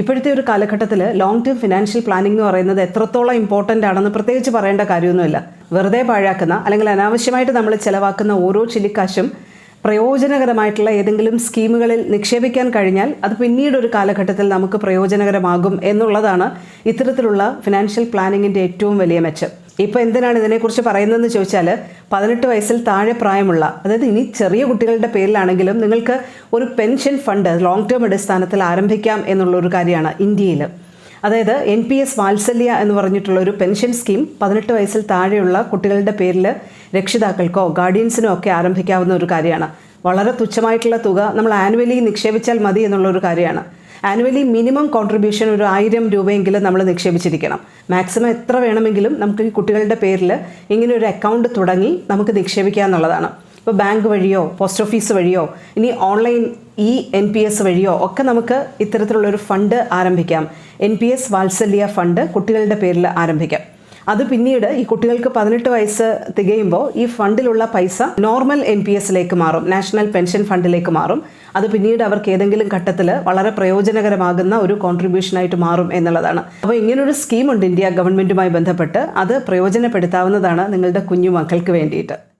ഇപ്പോഴത്തെ ഒരു കാലഘട്ടത്തിൽ ലോങ് ടേം ഫിനാൻഷ്യൽ പ്ലാനിംഗ് എന്ന് പറയുന്നത് എത്രത്തോളം ഇമ്പോർട്ടന്റ് ആണെന്ന് പ്രത്യേകിച്ച് പറയേണ്ട കാര്യമൊന്നുമില്ല. വെറുതെ പാഴാക്കുന്ന അല്ലെങ്കിൽ അനാവശ്യമായിട്ട് നമ്മൾ ചിലവാക്കുന്ന ഓരോ ചില്ലിക്കാശും പ്രയോജനകരമായിട്ടുള്ള ഏതെങ്കിലും സ്കീമുകളിൽ നിക്ഷേപിക്കാൻ കഴിഞ്ഞാൽ അത് പിന്നീട് ഒരു കാലഘട്ടത്തിൽ നമുക്ക് പ്രയോജനകരമാകും എന്നുള്ളതാണ് ഇത്തരത്തിലുള്ള ഫിനാൻഷ്യൽ പ്ലാനിങ്ങിന്റെ ഏറ്റവും വലിയ മെച്ചം. ഇപ്പോൾ എന്തിനാണ് ഇതിനെക്കുറിച്ച് പറയുന്നതെന്ന് ചോദിച്ചാൽ പതിനെട്ട് വയസ്സിൽ താഴെ പ്രായമുള്ള അതായത് ഇനി ചെറിയ കുട്ടികളുടെ പേരിലാണെങ്കിലും നിങ്ങൾക്ക് ഒരു പെൻഷൻ ഫണ്ട് ലോങ് ടേം അടിസ്ഥാനത്തിൽ ആരംഭിക്കാം എന്നുള്ള ഒരു കാര്യമാണ് ഇന്ത്യയിൽ അതായത് എൻ പി എസ് വാത്സല്യ എന്ന് പറഞ്ഞിട്ടുള്ള ഒരു പെൻഷൻ സ്കീം പതിനെട്ട് വയസ്സിൽ താഴെയുള്ള കുട്ടികളുടെ പേരിൽ രക്ഷിതാക്കൾക്കോ ഗാർഡിയൻസിനോ ഒക്കെ ആരംഭിക്കാവുന്ന ഒരു കാര്യമാണ്. വളരെ തുച്ഛമായിട്ടുള്ള തുക നമ്മൾ ആനുവലി നിക്ഷേപിച്ചാൽ മതി എന്നുള്ള ഒരു കാര്യമാണ്. ആനുവലി മിനിമം കോൺട്രിബ്യൂഷൻ ഒരു ആയിരം രൂപയെങ്കിലും നമ്മൾ നിക്ഷേപിച്ചിരിക്കണം. മാക്സിമം എത്ര വേണമെങ്കിലും നമുക്ക് ഈ കുട്ടികളുടെ പേരിൽ ഇങ്ങനെ ഒരു അക്കൗണ്ട് തുടങ്ങി നമുക്ക് നിക്ഷേപിക്കുക എന്നുള്ളതാണ്. ഇപ്പോൾ ബാങ്ക് വഴിയോ പോസ്റ്റ് ഓഫീസ് വഴിയോ ഇനി online E N P S വഴിയോ ഒക്കെ നമുക്ക് ഇത്തരത്തിലുള്ളൊരു ഫണ്ട് ആരംഭിക്കാം. N P S Vatsalya fund കുട്ടികളുടെ പേരിൽ ആരംഭിക്കാം. അത് പിന്നീട് ഈ കുട്ടികൾക്ക് പതിനെട്ട് വയസ്സ് തികയുമ്പോൾ ഈ ഫണ്ടിലുള്ള പൈസ നോർമൽ എൻ പി എസിലേക്ക് മാറും. നാഷണൽ പെൻഷൻ ഫണ്ടിലേക്ക് മാറും. അത് പിന്നീട് അവർക്ക് ഏതെങ്കിലും ഘട്ടത്തിൽ വളരെ പ്രയോജനകരമാകുന്ന ഒരു കോൺട്രിബ്യൂഷനായിട്ട് മാറും എന്നുള്ളതാണ്. അപ്പോൾ ഇങ്ങനൊരു സ്കീമുണ്ട് ഇന്ത്യ ഗവൺമെന്റുമായി ബന്ധപ്പെട്ട്. അത് പ്രയോജനപ്പെടുത്താവുന്നതാണ് നിങ്ങളുടെ കുഞ്ഞു മക്കൾക്ക് വേണ്ടിയിട്ട്.